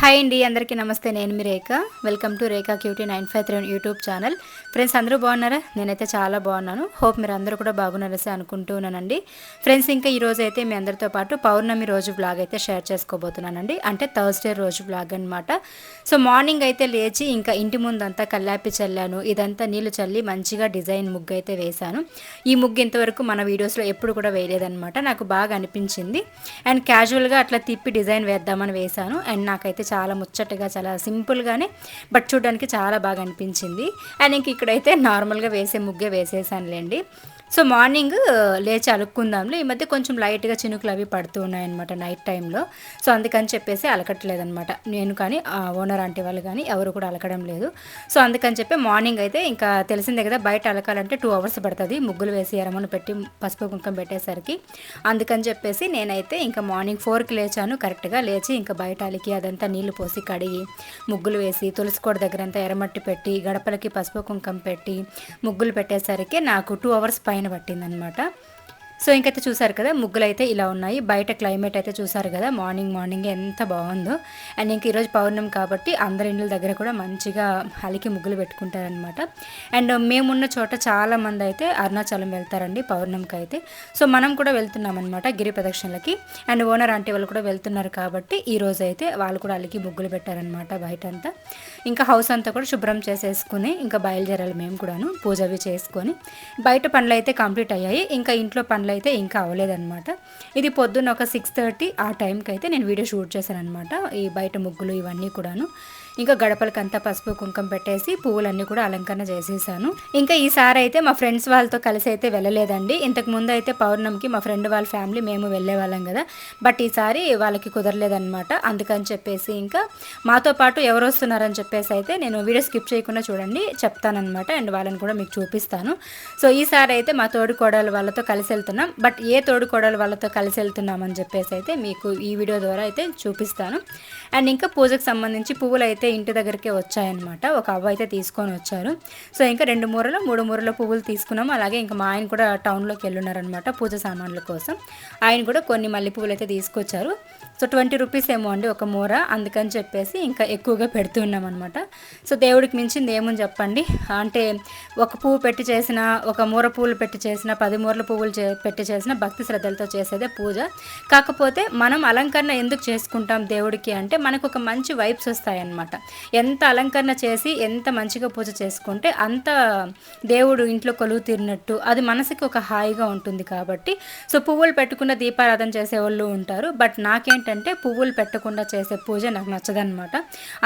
Hi అండి అందరికీ నమస్తే. నేను మీ Rekha. Welcome to Rekha cutie nine five three YouTube channel friends అందరూ బాగున్నారా? నేనైతే చాలా బాగున్నాను. హోప్ మీరు అందరూ కూడా బాగున్నారసే అనుకుంటున్నానండి ఫ్రెండ్స్ ఇంకా ఈ రోజు అయితే మీ అందరితో పాటు పౌర్ణమి రోజు బ్లాగ్ అయితే షేర్ చేసుకోబోతున్నానండి. అంటే థర్స్డే రోజు బ్లాగ్ అనమాట సో మార్నింగ్ అయితే లేచి ఇంకా ఇంటి ముందంతా కల్లాపి చల్లాను. ఇదంతా నీళ్ళు చల్లి మంచిగా డిజైన్ ముగ్గు అయితే వేశాను. ఈ ముగ్గు ఇంతవరకు మన వీడియోస్లో ఎప్పుడు కూడా వేయలేదనమాట నాకు బాగా అనిపించింది. అండ్ క్యాజువల్గా అట్లా తిప్పి డిజైన్ వేద్దామని వేశాను. అండ్ నాకైతే చాలా ముచ్చటగా చాలా సింపుల్గానే బట్ చూడడానికి చాలా బాగా అనిపించింది. అండ్ ఇంక ఇక్కడైతే నార్మల్గా వేసే ముగ్గే వేసేసానులేండి. సో మార్నింగ్ లేచి అలుక్కుందాంలో. ఈ మధ్య కొంచెం లైట్గా చినుకులు అవి పడుతూ ఉన్నాయన్నమాట నైట్ టైంలో. సో అందుకని చెప్పేసి అలకట్లేదనమాట నేను కానీ ఓనర్ ఆంటీ వాళ్ళు కానీ ఎవరు కూడా అలకడం లేదు. సో అందుకని చెప్పి మార్నింగ్ అయితే ఇంకా తెలిసిందే కదా బయట అలకాలంటే టూ అవర్స్ పడుతుంది. ముగ్గులు వేసి ఎరమను పెట్టి పసుపు కుంకం పెట్టేసరికి. అందుకని చెప్పేసి నేనైతే ఇంకా మార్నింగ్ ఫోర్కి లేచాను. కరెక్ట్గా లేచి ఇంకా బయట అలికి అదంతా నీళ్ళు పోసి కడిగి ముగ్గులు వేసి తులసి కోడ దగ్గర అంతా ఎర్రమట్టి పెట్టి గడపలకి పసుపు కుంకం పెట్టి ముగ్గులు పెట్టేసరికి నాకు టూ అవర్స్ పైన పట్టిందనమాట. సో ఇంకైతే చూసారు కదా ముగ్గులు అయితే ఇలా ఉన్నాయి. బయట క్లైమేట్ అయితే చూసారు కదా మార్నింగ్ మార్నింగ్ ఎంత బాగుందో. అండ్ ఇంక ఈరోజు పౌర్ణమి కాబట్టి అందరి ఇండ్ల దగ్గర కూడా మంచిగా హలికి ముగ్గులు పెట్టుకుంటారనమాట అండ్ మేమున్న చోట చాలా మంది అయితే అరుణాచలం వెళ్తారండి పౌర్ణమికి అయితే సో మనం కూడా వెళ్తున్నాం అనమాట గిరి ప్రదక్షిణలకి. అండ్ ఓనర్ ఆంటీ వాళ్ళు కూడా వెళ్తున్నారు కాబట్టి ఈ రోజు అయితే వాళ్ళు కూడా అలికి ముగ్గులు పెట్టారనమాట బయట అంతా ఇంకా హౌస్ అంతా కూడా శుభ్రం చేసేసుకుని ఇంకా బయలుదేరాలి మేము కూడాను పూజ అవి చేసుకొని. బయట పనులు అయితే కంప్లీట్ అయ్యాయి. ఇంకా ఇంట్లో పనులు పనులు అయితే ఇంకా అవ్వలేదన్నమాట. ఇది పొద్దున్న ఒక సిక్స్ థర్టీ ఆ టైంకి అయితే నేను వీడియో షూట్ చేశాను అనమాట ఈ బయట ముగ్గులు ఇవన్నీ కూడాను. ఇంకా గడపలకంతా పసుపు కుంకం పెట్టేసి పువ్వులన్నీ కూడా అలంకరణ చేసేసాను. ఇంకా ఈసారి అయితే మా ఫ్రెండ్స్ వాళ్ళతో కలిసి అయితే వెళ్ళలేదండి. ఇంతకు ముందు అయితే పౌర్ణమికి మా ఫ్రెండ్ వాళ్ళ ఫ్యామిలీ మేము వెళ్ళే వాళ్ళం కదా. బట్ ఈసారి వాళ్ళకి కుదరలేదన్నమాట. అందుకని చెప్పేసి ఇంకా మాతో పాటు ఎవరు వస్తున్నారని చెప్పేసి అయితే నేను వీడియో స్కిప్ చేయకుండా చూడండి చెప్తానమాట అండ్ వాళ్ళని కూడా మీకు చూపిస్తాను. సో ఈసారి అయితే మా తోడు కోడలు వాళ్ళతో కలిసి వెళ్తున్నాం. బట్ ఏ తోడు కోడలు వాళ్ళతో కలిసి వెళ్తున్నామని చెప్పేసి అయితే మీకు ఈ వీడియో ద్వారా అయితే చూపిస్తాను. అండ్ ఇంకా పూజకు సంబంధించి పువ్వులు అయితే ఇంటి దగ్గరికే వచ్చాయన్నమాట. ఒక అవ్వ అయితే తీసుకొని వచ్చారు. సో ఇంకా రెండు మూరలు మూడు మూరల పువ్వులు తీసుకున్నాము. అలాగే ఇంకా మా ఆయన కూడా టౌన్లోకి వెళ్ళున్నారనమాట పూజ సామాన్ల కోసం. ఆయన కూడా కొన్ని మల్లె పువ్వులు అయితే తీసుకొచ్చారు. సో ట్వంటీ రూపీస్ ఏమో అండి ఒక మూర. అందుకని చెప్పేసి ఇంకా ఎక్కువగా పెడుతున్నాం అనమాట సో దేవుడికి మించింది ఏముంది చెప్పండి? అంటే ఒక పువ్వు పెట్టి చేసిన ఒక మూర పువ్వులు పెట్టి చేసిన పది మూరల పువ్వులు పెట్టి చేసిన భక్తి శ్రద్ధలతో చేసేదే పూజ. కాకపోతే మనం అలంకరణ ఎందుకు చేసుకుంటాం దేవుడికి అంటే మనకు ఒక మంచి వైబ్స్ వస్తాయన్నమాట. ఎంత అలంకరణ చేసి ఎంత మంచిగా పూజ చేసుకుంటే అంత దేవుడు ఇంట్లో కొలువు తీరినట్టు అది మనసుకి ఒక హాయిగా ఉంటుంది కాబట్టి. సో పువ్వులు పెట్టుకున్న దీపారాధన చేసే వాళ్ళు ఉంటారు. బట్ నాకేంటి ఏంటంటే పువ్వులు పెట్టకుండా చేసే పూజ నాకు నచ్చదనమాట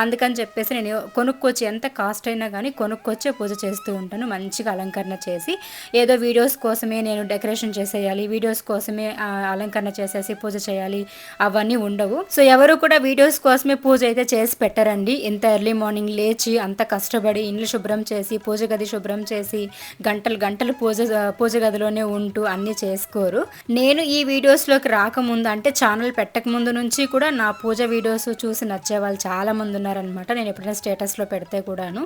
అందుకని చెప్పేసి నేను కొనుక్కొచ్చి ఎంత కాస్ట్ అయినా కానీ కొనుక్కొచ్చే పూజ చేస్తూ ఉంటాను. మంచిగా అలంకరణ చేసి ఏదో వీడియోస్ కోసమే నేను డెకరేషన్ చేసేయాలి వీడియోస్ కోసమే అలంకరణ చేసేసి పూజ చేయాలి అవన్నీ ఉండవు. సో ఎవరు కూడా వీడియోస్ కోసమే పూజ అయితే చేసి పెట్టరండి. ఇంత ఎర్లీ మార్నింగ్ లేచి అంత కష్టపడి ఇండ్లు శుభ్రం చేసి పూజ గది శుభ్రం చేసి గంటలు గంటలు పూజ పూజ గదిలోనే ఉంటూ అన్నీ చేసుకోరు. నేను ఈ వీడియోస్లోకి రాకముందు అంటే ఛానల్ పెట్టకముందు నుంచి కూడా నా పూజ వీడియోస్ చూసి నచ్చే వాళ్ళు చాలామంది ఉన్నారనమాట నేను ఎప్పుడైనా స్టేటస్లో పెడితే కూడాను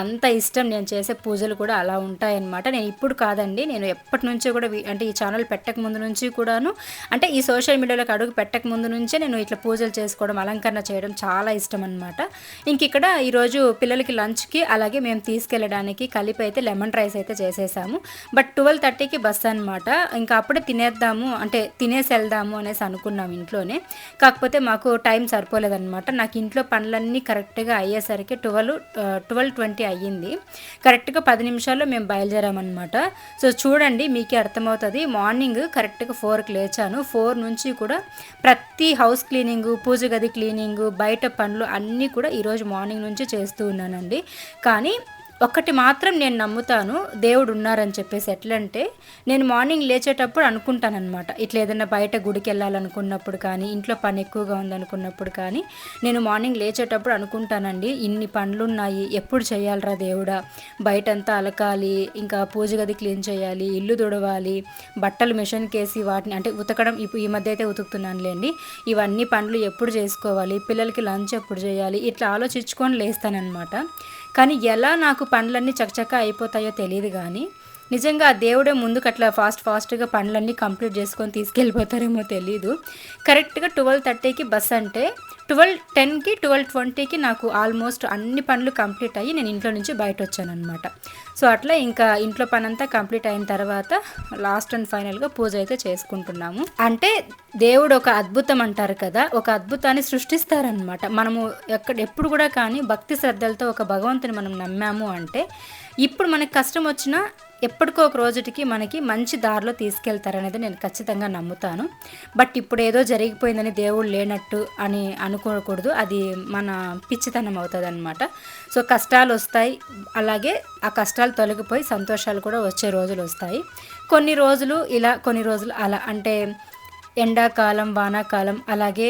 అంత ఇష్టం నేను చేసే పూజలు కూడా అలా ఉంటాయన్నమాట. నేను ఇప్పుడు కాదండి నేను ఎప్పటి నుంచో కూడా అంటే ఈ ఛానల్ పెట్టక ముందు నుంచి కూడాను అంటే ఈ సోషల్ మీడియాలోకి అడుగు పెట్టక ముందు నుంచే నేను ఇట్లా పూజలు చేసుకోవడం అలంకరణ చేయడం చాలా ఇష్టం అనమాట ఇంక ఇక్కడ ఈరోజు పిల్లలకి లంచ్కి అలాగే మేము తీసుకెళ్ళడానికి కలిపి అయితే లెమన్ రైస్ అయితే చేసేసాము. బట్ ట్వెల్వ్ థర్టీకి బస్ అనమాట ఇంకా అప్పుడే తినేద్దాము అంటే తినేసి వెళ్దాము అనేసి అనుకున్నాం ఇంట్లోనే. కాకపోతే మాకు టైం సరిపోలేదన్నమాట. నాకు ఇంట్లో పనులన్నీ కరెక్ట్గా అయ్యేసరికి ట్వెల్వ్ ట్వెల్వ్ ట్వంటీ అయ్యింది. కరెక్ట్గా పది నిమిషాల్లో మేము బయలుదేరామన్నమాట. సో చూడండి మీకే అర్థమవుతుంది. మార్నింగ్ కరెక్ట్గా ఫోర్కి లేచాను. ఫోర్ నుంచి కూడా ప్రతి హౌస్ క్లీనింగ్ పూజ గది క్లీనింగ్ బయట పనులు అన్నీ కూడా ఈరోజు మార్నింగ్ నుంచి చేస్తూ ఉన్నానండి. కానీ ఒక్కటి మాత్రం నేను నమ్ముతాను దేవుడు ఉన్నారని చెప్పేసి ఎట్లంటే నేను మార్నింగ్ లేచేటప్పుడు అనుకుంటానమాట ఇట్లా ఏదైనా బయట గుడికి వెళ్ళాలనుకున్నప్పుడు కానీ ఇంట్లో పని ఎక్కువగా ఉందనుకున్నప్పుడు కానీ నేను మార్నింగ్ లేచేటప్పుడు అనుకుంటానండి ఇన్ని పనులు ఉన్నాయి ఎప్పుడు చేయాలరా దేవుడా? బయటంతా అలకాలి ఇంకా పూజ గది క్లీన్ చేయాలి ఇల్లు తుడవాలి బట్టలు మిషన్కి వేసి వాటిని అంటే ఉతకడం ఇప్పుడు ఈ మధ్య అయితే ఉతుకుతున్నానులేండి ఇవన్నీ పనులు ఎప్పుడు చేసుకోవాలి పిల్లలకి లంచ్ ఎప్పుడు చేయాలి ఇట్లా ఆలోచించుకొని లేస్తానన్నమాట. కానీ ఎలా నాకు పనులన్నీ చకచక అయిపోతాయో తెలియదు కానీ నిజంగా ఆ దేవుడే ముందుకు అట్లా ఫాస్ట్ ఫాస్ట్గా పనులన్నీ కంప్లీట్ చేసుకొని తీసుకెళ్ళిపోతారేమో తెలీదు. కరెక్ట్గా ట్వెల్వ్ థర్టీకి బస్ అంటే ట్వెల్వ్ టెన్కి ట్వెల్వ్ ట్వంటీకి నాకు ఆల్మోస్ట్ అన్ని పనులు కంప్లీట్ అయ్యి నేను ఇంట్లో నుంచి బయట వచ్చాను అనమాట సో అట్లా ఇంకా ఇంట్లో పని అంతా కంప్లీట్ అయిన తర్వాత లాస్ట్ అండ్ ఫైనల్గా పూజ అయితే చేసుకుంటున్నాము. అంటే దేవుడు ఒక అద్భుతం అంటారు కదా ఒక అద్భుతాన్ని సృష్టిస్తారనమాట మనము ఎక్కడ ఎప్పుడు కూడా కానీ భక్తి శ్రద్ధలతో ఒక భగవంతుని మనం నమ్మాము అంటే ఇప్పుడు మనకు కష్టం వచ్చినా ఎప్పటికో ఒక రోజుటికి మనకి మంచి దారిలో తీసుకెళ్తారనేది నేను ఖచ్చితంగా నమ్ముతాను. బట్ ఇప్పుడు ఏదో జరిగిపోయిందని దేవుడు లేనట్టు అని అనుకోకూడదు. అది మన పిచ్చితనం అవుతుంది అనమాట సో కష్టాలు వస్తాయి అలాగే ఆ కష్టాలు తొలగిపోయి సంతోషాలు కూడా వచ్చే రోజులు వస్తాయి కొన్ని రోజులు ఇలా కొన్ని రోజులు అలా. అంటే ఎండాకాలం వానాకాలం అలాగే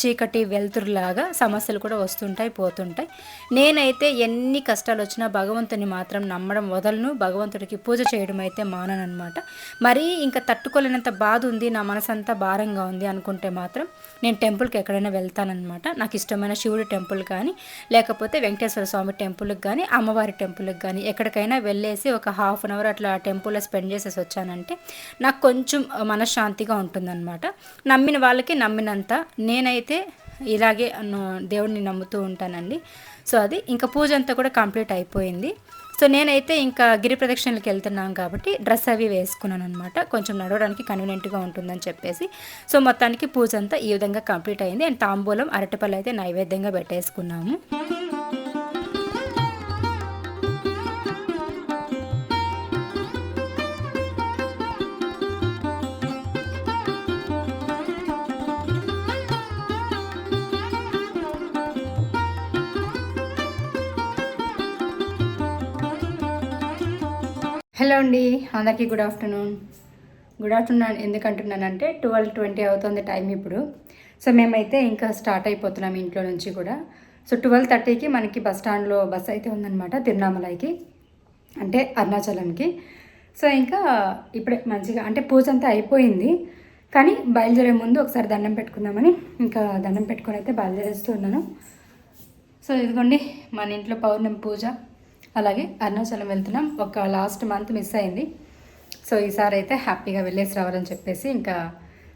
చీకటి వెలుతురులాగా సమస్యలు కూడా వస్తుంటాయి పోతుంటాయి. నేనైతే ఎన్ని కష్టాలు వచ్చినా భగవంతుని మాత్రం నమ్మడం వదలను. భగవంతుడికి పూజ చేయడం అయితే మాననమాట మరీ ఇంకా తట్టుకోలేనంత బాధ ఉంది నా మనసంతా భారంగా ఉంది అనుకుంటే మాత్రం నేను టెంపుల్కి ఎక్కడైనా వెళ్తానమాట నాకు ఇష్టమైన శివుడి టెంపుల్ కానీ లేకపోతే వెంకటేశ్వర స్వామి టెంపుల్కి కానీ అమ్మవారి టెంపుల్కి కానీ ఎక్కడికైనా వెళ్ళేసి ఒక హాఫ్ అన్ అవర్ అట్లా టెంపుల్లో స్పెండ్ చేసేసి వచ్చానంటే నాకు కొంచెం మనశ్శాంతిగా ఉంటుందన్నమాట. నమ్మిన వాళ్ళకి నమ్మినంత నేను నేనైతే ఇలాగే దేవుడిని నమ్ముతూ ఉంటానండి. సో అది ఇంకా పూజ అంతా కూడా కంప్లీట్ అయిపోయింది. సో నేనైతే ఇంకా గిరి ప్రదక్షిణలకు వెళ్తున్నాం కాబట్టి డ్రెస్ అవి వేసుకున్నాను అనమాట కొంచెం నడవడానికి కన్వీనియంట్గా ఉంటుందని చెప్పేసి. సో మొత్తానికి పూజ అంతా ఈ విధంగా కంప్లీట్ అయింది. అండ్ తాంబూలం అరటిపల్లి అయితే నైవేద్యంగా పెట్టేసుకున్నాము. హలో అండి అందరికీ గుడ్ ఆఫ్టర్నూన్. గుడ్ ఆఫ్టర్నూన్ ఎందుకంటున్నానంటే ట్వెల్వ్ ట్వంటీ అవుతుంది టైం ఇప్పుడు. సో మేమైతే ఇంకా స్టార్ట్ అయిపోతున్నాం ఇంట్లో నుంచి కూడా. సో ట్వెల్వ్ థర్టీకి మనకి బస్ స్టాండ్లో బస్ అయితే ఉందన్నమాట తిరునామలైకి అంటే అరుణాచలంకి. సో ఇంకా ఇప్పుడే మంచిగా అంటే పూజ అంతా అయిపోయింది. కానీ బయలుదేరే ముందు ఒకసారి దండం పెట్టుకుందామని ఇంకా దండం పెట్టుకొని అయితే బయలుదేరేస్తూ ఉన్నాను. సో ఇదిగోండి మన ఇంట్లో పౌర్ణమి పూజ. అలాగే అరుణాచలం వెళ్తున్నాం. ఒక లాస్ట్ మంత్ మిస్ అయింది. సో ఈసారి అయితే హ్యాపీగా వెళ్ళేసి రావాలని చెప్పేసి ఇంకా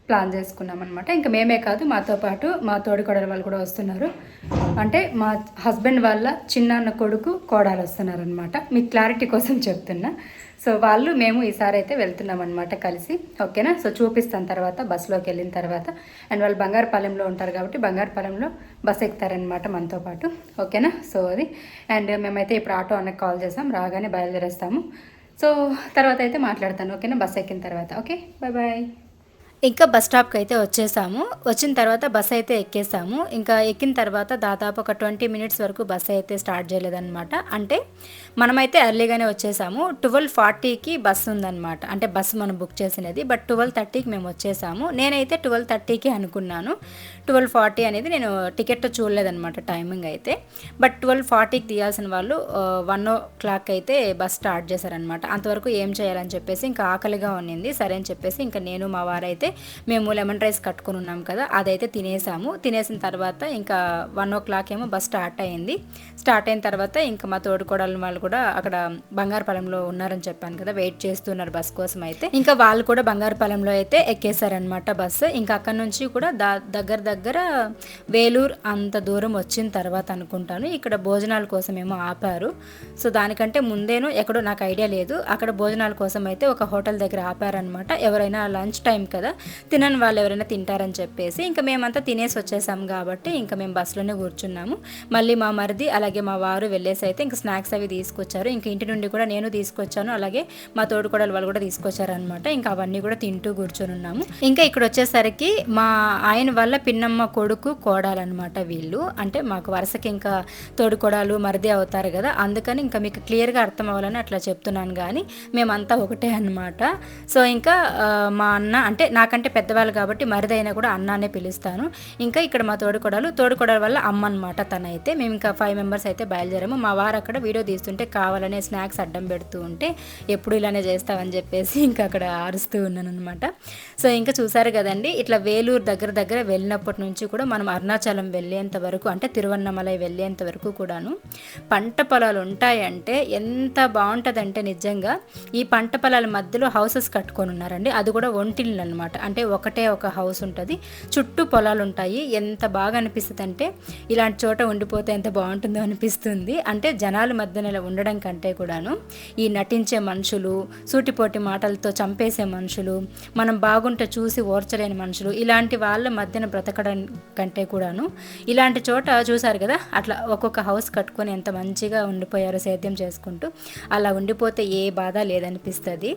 ప్లాన్ చేసుకున్నాం అనమాట ఇంకా మేమే కాదు మాతో పాటు మా తోడికోడల వాళ్ళు కూడా వస్తున్నారు. అంటే మా హస్బెండ్ వాళ్ళ చిన్నాన్న కొడుకు కోడాలు వస్తున్నారనమాట మీ క్లారిటీ కోసం చెప్తున్నా. సో వాళ్ళు మేము ఈసారి అయితే వెళ్తున్నాం అనమాట కలిసి ఓకేనా? సో చూపిస్తాను తర్వాత బస్సులోకి వెళ్ళిన తర్వాత. అండ్ వాళ్ళు బంగారుపాలెంలో ఉంటారు కాబట్టి బంగారుపాలెంలో బస్ ఎక్కుతారనమాట మనతో పాటు ఓకేనా? సో అది. అండ్ మేమైతే ఇప్పుడు ఆటో అన్నకు కాల్ చేస్తాం రాగానే బయలుదేరేస్తాము. సో తర్వాత అయితే మాట్లాడతాను ఓకేనా? బస్ ఎక్కిన తర్వాత ఓకే? బాయ్ బాయ్ ఇంకా బస్ స్టాప్కి అయితే వచ్చేసాము. వచ్చిన తర్వాత బస్ అయితే ఎక్కేసాము. ఇంకా ఎక్కిన తర్వాత దాదాపు ఒక ట్వంటీ మినిట్స్ వరకు బస్ అయితే స్టార్ట్ చేయలేదన్నమాట. అంటే మనమైతే ఎర్లీగానే వచ్చేసాము. ట్వెల్వ్ ఫార్టీకి బస్ ఉందన్నమాట. అంటే బస్సు మనం బుక్ చేసినది. బట్ ట్వెల్వ్ థర్టీకి మేము వచ్చేసాము. నేనైతే ట్వెల్వ్ థర్టీకి అనుకున్నాను. ట్వెల్వ్ ఫార్టీ అనేది నేను టికెట్ చూడలేదన్నమాట టైమింగ్ అయితే. బట్ ట్వెల్వ్ ఫార్టీకి తీయాల్సిన వాళ్ళు వన్ ఓ క్లాక్ అయితే బస్ స్టార్ట్ చేశారనమాట అంతవరకు ఏం చేయాలని చెప్పేసి ఇంకా ఆకలిగా ఉన్నింది. సరే అని చెప్పేసి ఇంకా నేను మా వారైతే మేము లెమన్ రైస్ కట్టుకుని ఉన్నాం కదా అదైతే తినేసాము. తినేసిన తర్వాత ఇంకా వన్ ఓ క్లాక్ ఏమో బస్ స్టార్ట్ అయింది స్టార్ట్ అయిన తర్వాత ఇంకా మా తోడుకోడలు వాళ్ళు కూడా అక్కడ బంగారుపాలెంలో ఉన్నారని చెప్పాను కదా వెయిట్ చేస్తున్నారు బస్ కోసం అయితే. ఇంకా వాళ్ళు కూడా బంగారుపాలెంలో అయితే ఎక్కేసారనమాట బస్సు ఇంకా అక్కడ నుంచి కూడా దగ్గర దగ్గర వేలూరు అంత దూరం వచ్చిన తర్వాత అనుకుంటాను. ఇక్కడ భోజనాల కోసం ఏమో ఆపారు. సో దానికంటే ముందేనో ఎక్కడో నాకు ఐడియా లేదు. అక్కడ భోజనాల కోసం అయితే ఒక హోటల్ దగ్గర ఆపారనమాట ఎవరైనా లంచ్ టైం కదా తినని వాళ్ళు ఎవరైనా తింటారని చెప్పేసి ఇంకా మేమంతా తినేసి వచ్చేసాం కాబట్టి ఇంకా మేము బస్సులోనే కూర్చున్నాము. మళ్ళీ మా మరిది అలాగే మా వారు వెళ్ళేసి అయితే ఇంకా స్నాక్స్ అవి తీసుకొచ్చారు. ఇంకా ఇంటి నుండి కూడా నేను తీసుకొచ్చాను. అలాగే మా తోడుకోడలు వాళ్ళు కూడా తీసుకొచ్చారనమాట ఇంకా అవన్నీ కూడా తింటూ కూర్చొని ఉన్నాము. ఇంకా ఇక్కడ వచ్చేసరికి మా ఆయన వల్ల పిన్నమ్మ కొడుకు కోడాలన్నమాట వీళ్ళు. అంటే మాకు వరుసకి ఇంకా తోడుకోడాలు మరిది అవుతారు కదా. అందుకని ఇంకా మీకు క్లియర్గా అర్థం అవ్వాలని అట్లా చెప్తున్నాను కానీ మేమంతా ఒకటే అనమాట సో ఇంకా మా అన్న అంటే నాకు నాకంటే పెద్దవాళ్ళు కాబట్టి మరిదైనా కూడా అన్నానే పిలుస్తాను. ఇంకా ఇక్కడ మా తోడుకోడలు తోడుకోడల వల్ల అమ్మ అనమాట తనైతే. మేము ఇంకా ఫైవ్ మెంబర్స్ అయితే బయలుదేరాము. మా వారు అక్కడ వీడియో తీస్తుంటే కావాలనే స్నాక్స్ అడ్డం పెడుతూ ఉంటే ఎప్పుడు ఇలానే చేస్తామని చెప్పేసి ఇంకా అక్కడ అరుస్తూ ఉన్నాను అనమాట సో ఇంకా చూసారు కదండి ఇట్లా వేలూరు దగ్గర దగ్గర వెళ్ళినప్పటి నుంచి కూడా మనం అరుణాచలం వెళ్ళేంత వరకు అంటే తిరువన్నమలై వెళ్ళేంత వరకు కూడాను పంట పొలాలు ఉంటాయంటే ఎంత బాగుంటుందంటే నిజంగా ఈ పంట పొలాల మధ్యలో హౌసెస్ కట్టుకొని ఉన్నారండి. అది కూడా ఒంటిళ్ళు అనమాట అనమాట. అంటే ఒకటే ఒక హౌస్ ఉంటుంది. చుట్టూ పొలాలు ఉంటాయి ఎంత బాగా అనిపిస్తుంది అంటే ఇలాంటి చోట ఉండిపోతే ఎంత బాగుంటుందో అనిపిస్తుంది. అంటే జనాల మధ్యన ఇలా ఉండడం కంటే కూడాను ఈ నటించే మనుషులు సూటిపోటి మాటలతో చంపేసే మనుషులు మనం బాగుంటే చూసి ఓర్చలేని మనుషులు ఇలాంటి వాళ్ళ మధ్యన బ్రతకడం కంటే కూడాను ఇలాంటి చోట చూసారు కదా అట్లా ఒక్కొక్క హౌస్ కట్టుకొని ఎంత మంచిగా ఉండిపోయారో సేద్యం చేసుకుంటూ అలా ఉండిపోతే ఏ బాధ లేదనిపిస్తుంది.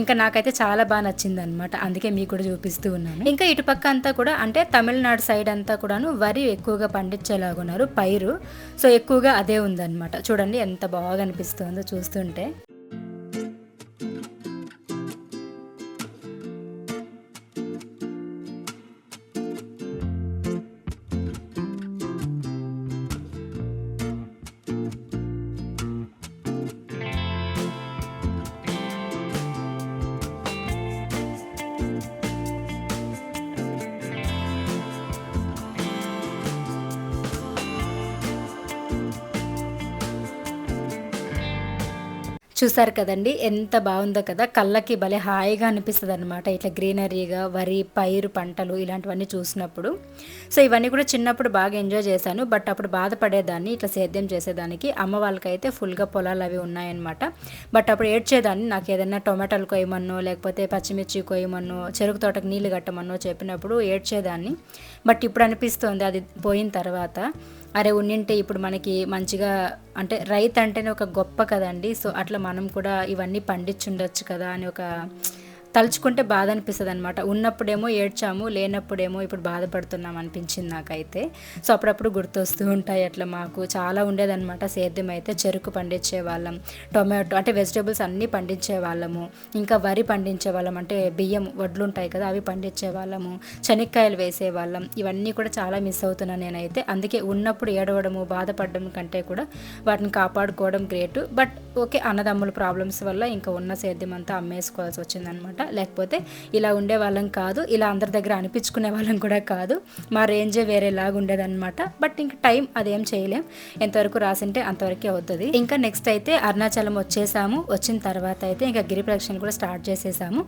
ఇంకా నాకైతే చాలా బాగా నచ్చింది అనమాట అందుకే మీకు కూడా చూపిస్తూ ఉన్నాను. ఇంకా ఇటుపక్క అంతా కూడా అంటే తమిళనాడు సైడ్ అంతా కూడాను వరి ఎక్కువగా పండించేలాగున్నారు పైరు. సో ఎక్కువగా అదే ఉందన్నమాట. చూడండి ఎంత బాగా అనిపిస్తుందో చూస్తుంటే. చూసారు కదండి? ఎంత బాగుందో కదా? కళ్ళకి భలే హాయిగా అనిపిస్తుంది అనమాట ఇట్లా గ్రీనరీగా వరి పైరు పంటలు ఇలాంటివన్నీ చూసినప్పుడు. సో ఇవన్నీ కూడా చిన్నప్పుడు బాగా ఎంజాయ్ చేశాను. బట్ అప్పుడు బాధపడేదాన్ని ఇట్లా సేద్యం చేసేదానికి. అమ్మ వాళ్ళకైతే ఫుల్గా పొలాలు అవి ఉన్నాయన్నమాట. బట్ అప్పుడు ఏడ్చేదాన్ని. నాకు ఏదైనా టొమాటోలు కొయ్యమన్నో లేకపోతే పచ్చిమిర్చి కొయ్యమన్నో చెరుకు తోటకు నీళ్ళు కట్టమన్నో చెప్పినప్పుడు ఏడ్చేదాన్ని. బట్ ఇప్పుడు అనిపిస్తుంది అది పోయిన తర్వాత. అరే ఉన్నింటే ఇప్పుడు మనకి మంచిగా అంటే రైతు అంటేనే ఒక గొప్ప కదండి. సో అట్లా మనం కూడా ఇవన్నీ పండించుండొచ్చు కదా అని ఒక తలుచుకుంటే బాధ అనిపిస్తుంది అనమాట ఉన్నప్పుడేమో ఏడ్చాము లేనప్పుడేమో ఇప్పుడు బాధపడుతున్నాం అనిపించింది నాకైతే. సో అప్పుడప్పుడు గుర్తొస్తూ ఉంటాయి అట్లా మాకు. చాలా ఉండేదన్నమాట. సేద్యం అయితే చెరుకు పండించే వాళ్ళం టొమాటో అంటే వెజిటేబుల్స్ అన్నీ పండించే వాళ్ళము ఇంకా వరి పండించే వాళ్ళం అంటే బియ్యం వడ్లు ఉంటాయి కదా అవి పండించే వాళ్ళము శనక్కాయలు వేసే వాళ్ళం ఇవన్నీ కూడా చాలా మిస్ అవుతున్నాను నేనైతే. అందుకే ఉన్నప్పుడు ఏడవడము బాధపడడం కంటే కూడా వాటిని కాపాడుకోవడం గ్రేట్. బట్ ఓకే అన్నదమ్ముల ప్రాబ్లమ్స్ వల్ల ఇంకా ఉన్న సేద్యం అంతా అమ్మేసుకోవాల్సి వచ్చిందనమాట లేకపోతే ఇలా ఉండే వాళ్ళం కాదు ఇలా అందరి దగ్గర అనిపించుకునే వాళ్ళం కూడా కాదు. మా రేంజే వేరేలాగా ఉండేదన్నమాట. బట్ ఇంకా టైం అదేం చేయలేం. ఎంతవరకు రాసింటే అంతవరకే అవుతుంది. ఇంకా నెక్స్ట్ అయితే అరుణాచలం వచ్చేసాము. వచ్చిన తర్వాత అయితే ఇంకా గిరి ప్రదక్షిణ కూడా స్టార్ట్ చేసేసాము.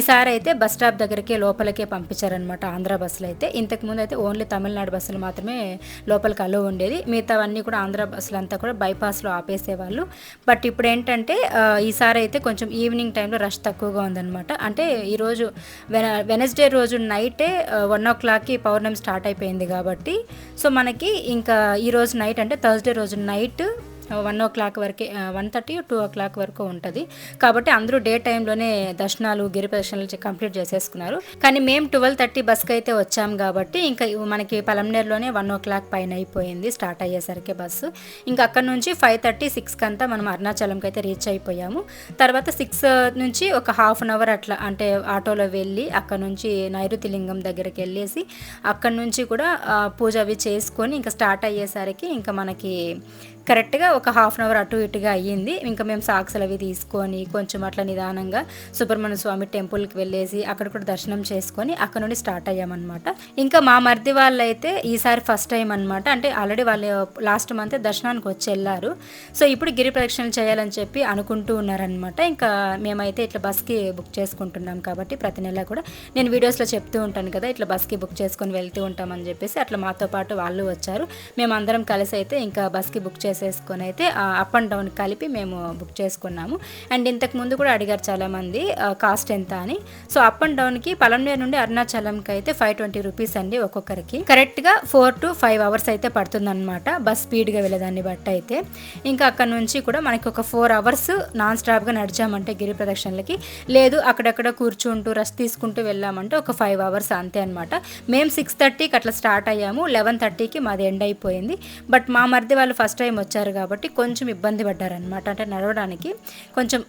ఈసారి అయితే బస్ స్టాప్ దగ్గరికే లోపలికే పంపించారనమాట ఆంధ్ర బస్సులు అయితే. ఇంతకుముందు అయితే ఓన్లీ తమిళనాడు బస్సులు మాత్రమే లోపలికి అలో ఉండేది. మిగతావన్నీ కూడా ఆంధ్ర బస్సులు అంతా కూడా బైపాస్లో ఆపేసేవాళ్ళు. బట్ ఇప్పుడు ఏంటంటే ఈసారి అయితే కొంచెం ఈవినింగ్ టైంలో రష్ తక్కువగా ఉందన్నమాట. అంటే ఈరోజు వెన వెనస్డే రోజు నైటే వన్ ఓ క్లాక్కి పౌర్ణమి స్టార్ట్ అయిపోయింది కాబట్టి సో మనకి ఇంకా ఈరోజు నైట్ అంటే థర్స్డే రోజు నైట్ వన్ ఓ క్లాక్ వరకే one thirty two o'clock వరకు ఉంటుంది. కాబట్టి అందరూ డే టైంలోనే దర్శనాలు గిరి ప్రదర్శనలు కంప్లీట్ చేసేసుకున్నారు. కానీ మేము ట్వెల్వ్ థర్టీ బస్కి అయితే వచ్చాం కాబట్టి ఇంకా మనకి పలంనేరులోనే వన్ ఓ క్లాక్ పైన అయిపోయింది స్టార్ట్ అయ్యేసరికి బస్సు ఇంకా అక్కడ నుంచి ఫైవ్ థర్టీ సిక్స్కి అంతా మనం అరుణాచలంకి అయితే రీచ్ అయిపోయాము. తర్వాత సిక్స్ నుంచి ఒక హాఫ్ అన్ అవర్ అట్లా అంటే ఆటోలో వెళ్ళి అక్కడ నుంచి నైరుతి లింగం దగ్గరికి వెళ్ళేసి అక్కడ నుంచి కూడా పూజ అవి చేసుకొని ఇంకా స్టార్ట్ అయ్యేసరికి ఇంకా మనకి కరెక్ట్గా ఒక హాఫ్ అన్ అవర్ అటు ఇటుగా అయ్యింది. ఇంకా మేము సాక్సులు అవి తీసుకొని కొంచెం అట్లా నిదానంగా సుబ్రహ్మణ్య స్వామి టెంపుల్కి వెళ్ళేసి అక్కడ కూడా దర్శనం చేసుకొని అక్కడ నుండి స్టార్ట్ అయ్యామన్నమాట. ఇంకా మా మరిది వాళ్ళైతే ఈసారి ఫస్ట్ టైం అనమాట అంటే ఆల్రెడీ వాళ్ళు లాస్ట్ మంత్ దర్శనానికి వచ్చి వెళ్ళారు. సో ఇప్పుడు గిరి ప్రదక్షిణలు చేయాలని చెప్పి అనుకుంటూ ఉన్నారనమాట ఇంకా మేమైతే ఇట్లా బస్కి బుక్ చేసుకుంటున్నాం కాబట్టి ప్రతి నెల కూడా నేను వీడియోస్లో చెప్తూ ఉంటాను కదా ఇట్లా బస్కి బుక్ చేసుకొని వెళ్తూ ఉంటామని చెప్పేసి అట్లా మాతో పాటు వాళ్ళు వచ్చారు. మేము అందరం కలిసి అయితే ఇంకా బస్కి బుక్ చేసి చేసేసుకొని అయితే అప్ అండ్ డౌన్ కలిపి మేము బుక్ చేసుకున్నాము. అండ్ ఇంతకు ముందు కూడా అడిగారు చాలామంది కాస్ట్ ఎంత అని. సో అప్ అండ్ డౌన్కి పలంనేరు నుండి అరుణాచలంకి అయితే ఫైవ్ ట్వంటీ రూపీస్ అండి ఒక్కొక్కరికి. కరెక్ట్గా ఫోర్ టు ఫైవ్ అవర్స్ అయితే పడుతుందన్నమాట బస్ స్పీడ్గా వెళ్ళేదాన్ని బట్టి అయితే. ఇంకా అక్కడ నుంచి కూడా మనకి ఒక ఫోర్ అవర్స్ నాన్ స్టాప్గా నడిచామంటే గిరి ప్రదక్షిణలకి. లేదు అక్కడక్కడ కూర్చుంటూ రెస్ట్ తీసుకుంటూ వెళ్ళామంటే ఒక ఫైవ్ అవర్స్ అంతే అనమాట మేము సిక్స్ థర్టీకి అట్లా స్టార్ట్ అయ్యాము లెవెన్ థర్టీకి మాది ఎండ్ అయిపోయింది. బట్ మా మరిది వాళ్ళు ఫస్ట్ టైం వచ్చారు కాబట్టి కొంచెం ఇబ్బంది పడ్డారనమాట అంటే నడవడానికి కొంచెం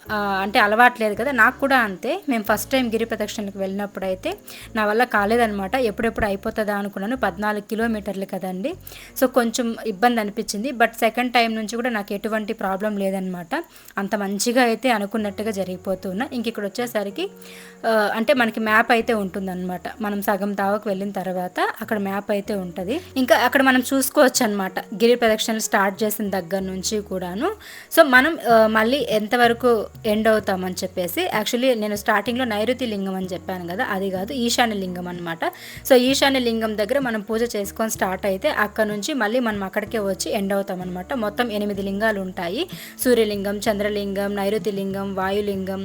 అంటే అలవాట్లేదు కదా. నాకు కూడా అంతే. మేము ఫస్ట్ టైం గిరి ప్రదక్షిణకు వెళ్ళినప్పుడు అయితే నా వల్ల కాలేదనమాట ఎప్పుడెప్పుడు అయిపోతుందా అనుకున్నాను. పద్నాలుగు కిలోమీటర్లు కదండి. సో కొంచెం ఇబ్బంది అనిపించింది. బట్ సెకండ్ టైం నుంచి కూడా నాకు ఎటువంటి ప్రాబ్లం లేదనమాట అంత మంచిగా అయితే అనుకున్నట్టుగా జరిగిపోతున్నా ఇంక ఇక్కడ వచ్చేసరికి అంటే మనకి మ్యాప్ అయితే ఉంటుందన్నమాట. మనం సగం దావకు వెళ్ళిన తర్వాత అక్కడ మ్యాప్ అయితే ఉంటుంది. ఇంకా అక్కడ మనం చూసుకోవచ్చు అనమాట గిరి ప్రదక్షిణలు స్టార్ట్ చేసిన చేసిన దగ్గర నుంచి కూడాను. సో మనం మళ్ళీ ఎంతవరకు ఎండ్ అవుతామని చెప్పేసి యాక్చువల్లీ నేను స్టార్టింగ్లో నైరుతి లింగం అని చెప్పాను కదా అది కాదు ఈశాన్య లింగం అనమాట సో ఈశాన్య లింగం దగ్గర మనం పూజ చేసుకొని స్టార్ట్ అయితే అక్కడ నుంచి మళ్ళీ మనం అక్కడికే వచ్చి ఎండ్ అవుతాం అనమాట మొత్తం ఎనిమిది లింగాలు ఉంటాయి. సూర్యలింగం చంద్రలింగం నైరుతి లింగం వాయులింగం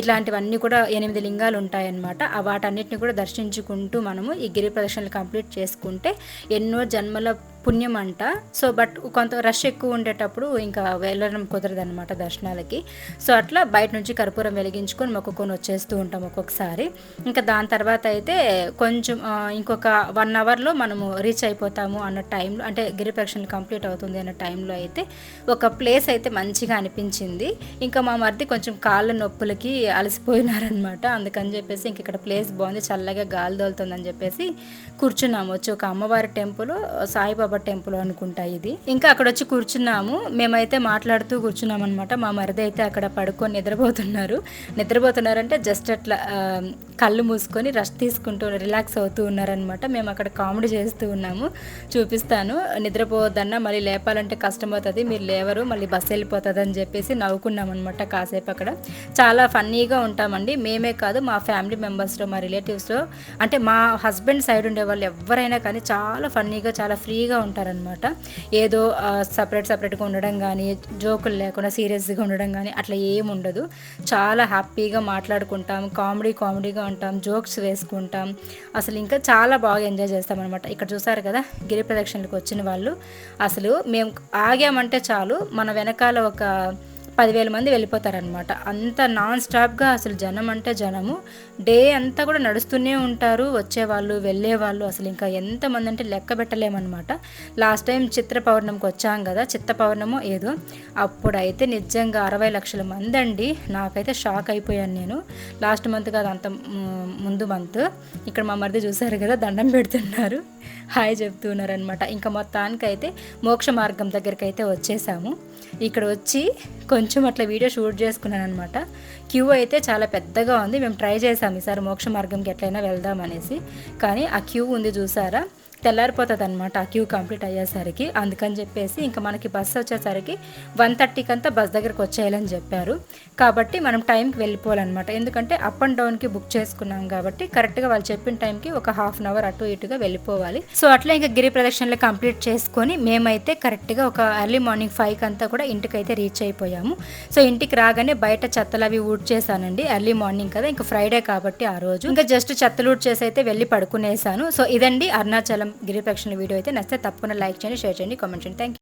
ఇట్లాంటివన్నీ కూడా ఎనిమిది లింగాలు ఉంటాయన్నమాట ఆ వాటన్నిటిని కూడా దర్శించుకుంటూ మనము ఈ గిరి ప్రదక్షిణలు కంప్లీట్ చేసుకుంటే ఎన్నో జన్మల పుణ్యం అంట సో బట్ కొంత రష్ ఎక్కువ ఉండేటప్పుడు ఇంకా వెళ్ళడం కుదరదు అనమాట దర్శనాలకి. సో అట్లా బయట నుంచి కర్పూరం వెలిగించుకొని మొక్కుకొని వచ్చేస్తూ ఉంటాం ఒక్కొక్కసారి. ఇంకా దాని తర్వాత అయితే కొంచెం ఇంకొక వన్ అవర్లో మనము రీచ్ అయిపోతాము అన్న టైంలో అంటే గిరి ప్రదక్షిణలు కంప్లీట్ అవుతుంది అన్న టైంలో అయితే ఒక ప్లేస్ అయితే మంచిగా అనిపించింది. ఇంకా మా మరిది కొంచెం కాళ్ళ నొప్పులకి అలసిపోయినారనమాట అందుకని చెప్పేసి ఇంక ఇక్కడ ప్లేస్ బాగుంది చల్లగా గాలి దోలుతుందని చెప్పేసి కూర్చున్నాము. వచ్చి ఒక అమ్మవారి టెంపుల్ సాయిబాబా టెంపుల్ అనుకుంటా ఇది. ఇంకా అక్కడ వచ్చి కూర్చున్నాము. మేమైతే మాట్లాడుతూ కూర్చున్నాం అనమాట మా మరిది అయితే అక్కడ పడుకొని నిద్రపోతున్నారు. నిద్రపోతున్నారంటే జస్ట్ అట్లా కళ్ళు మూసుకొని రెస్ట్ తీసుకుంటూ రిలాక్స్ అవుతూ ఉన్నారనమాట మేము అక్కడ కామెడీ చేస్తూ ఉన్నాము. చూపిస్తాను. నిద్రపోవద్దన్నా మళ్ళీ లేపాలంటే కష్టం అవుతుంది మీరు లేవరు మళ్ళీ బస్సు వెళ్ళిపోతుంది అని చెప్పేసి నవ్వుకున్నాం అనమాట కాసేపు అక్కడ. చాలా ఫన్నీగా ఉంటామండి. మేమే కాదు మా ఫ్యామిలీ మెంబర్స్లో మా రిలేటివ్స్లో అంటే మా హస్బెండ్ సైడ్ ఉండే వాళ్ళు ఎవరైనా కానీ చాలా ఫన్నీగా చాలా ఫ్రీగా ఉంటారనమాట ఏదో సపరేట్ సపరేట్గా ఉండడం కానీ జోకులు లేకుండా సీరియస్గా ఉండడం కానీ అట్లా ఏం ఉండదు. చాలా హ్యాపీగా మాట్లాడుకుంటాం కామెడీ కామెడీగా ఉంటాం జోక్స్ వేసుకుంటాం. అసలు ఇంకా చాలా బాగా ఎంజాయ్ చేస్తాం అనమాట ఇక్కడ చూసారు కదా గిరి ప్రదక్షిణలకు వచ్చిన వాళ్ళు. అసలు మేము ఆగామంటే చాలు మన వెనకాల ఒక పదివేల మంది వెళ్ళిపోతారనమాట అంత నాన్ స్టాప్గా అసలు జనం అంటే జనము. డే అంతా కూడా నడుస్తూనే ఉంటారు. వచ్చేవాళ్ళు వెళ్ళేవాళ్ళు అసలు ఇంకా ఎంతమంది అంటే లెక్క పెట్టలేమన్నమాట. లాస్ట్ టైం చిత్ర పౌర్ణమికి వచ్చాం కదా చిత్త పౌర్ణమో ఏదో. అప్పుడైతే నిజంగా అరవై లక్షల మంది అండి. నాకైతే షాక్ అయిపోయాను నేను. లాస్ట్ మంత్ కాదు అంత ముందు మంత్ ఇక్కడ మా మరిది చూసారు కదా దండం పెడుతున్నారు. హాయ్ చెప్తున్నారు అనమాట ఇంకా మొత్తానికైతే మోక్ష మార్గం దగ్గరికి అయితే వచ్చేసాము. ఇక్కడ వచ్చి కొంచెం అట్లా వీడియో షూట్ చేసుకున్నాను అనమాట క్యూ అయితే చాలా పెద్దగా ఉంది. మేము ట్రై చేసాము ఈసారి మోక్ష మార్గంకి ఎట్లయినా వెళ్దాం అనేసి. కానీ ఆ క్యూ ఉంది చూసారా? తెల్లారిపోతుంది అనమాట ఆ క్యూ కంప్లీట్ అయ్యేసరికి. అందుకని చెప్పేసి ఇంకా మనకి బస్సు వచ్చేసరికి వన్ థర్టీకి అంతా బస్ దగ్గరకు వచ్చేయాలని చెప్పారు. కాబట్టి మనం టైంకి వెళ్ళిపోవాలన్నమాట. ఎందుకంటే అప్ అండ్ డౌన్కి బుక్ చేసుకున్నాం కాబట్టి కరెక్ట్గా వాళ్ళు చెప్పిన టైంకి ఒక హాఫ్ అన్ అవర్ అటు ఇటుగా వెళ్ళిపోవాలి. సో అట్లా ఇంకా గిరి ప్రదక్షిణలు కంప్లీట్ చేసుకొని మేమైతే కరెక్ట్గా ఒక ఎర్లీ మార్నింగ్ ఫైవ్కి అంతా కూడా ఇంటికైతే రీచ్ అయిపోయాము. సో ఇంటికి రాగానే బయట చెత్తలు అవి ఊడ్ చేశానండి ఎర్లీ మార్నింగ్ కదా ఇంకా ఫ్రైడే కాబట్టి ఆ రోజు. ఇంకా జస్ట్ చెత్తలు ఊడ్ చేసి అయితే వెళ్ళి పడుకునేసాను. సో ఇదండి అరుణాచలం గిరి వీడియో అయితే నచ్చితే తప్పకుండా లైక్ చేయండి షేర్ చేయండి కామెంట్ చేయండి. థ్యాంక్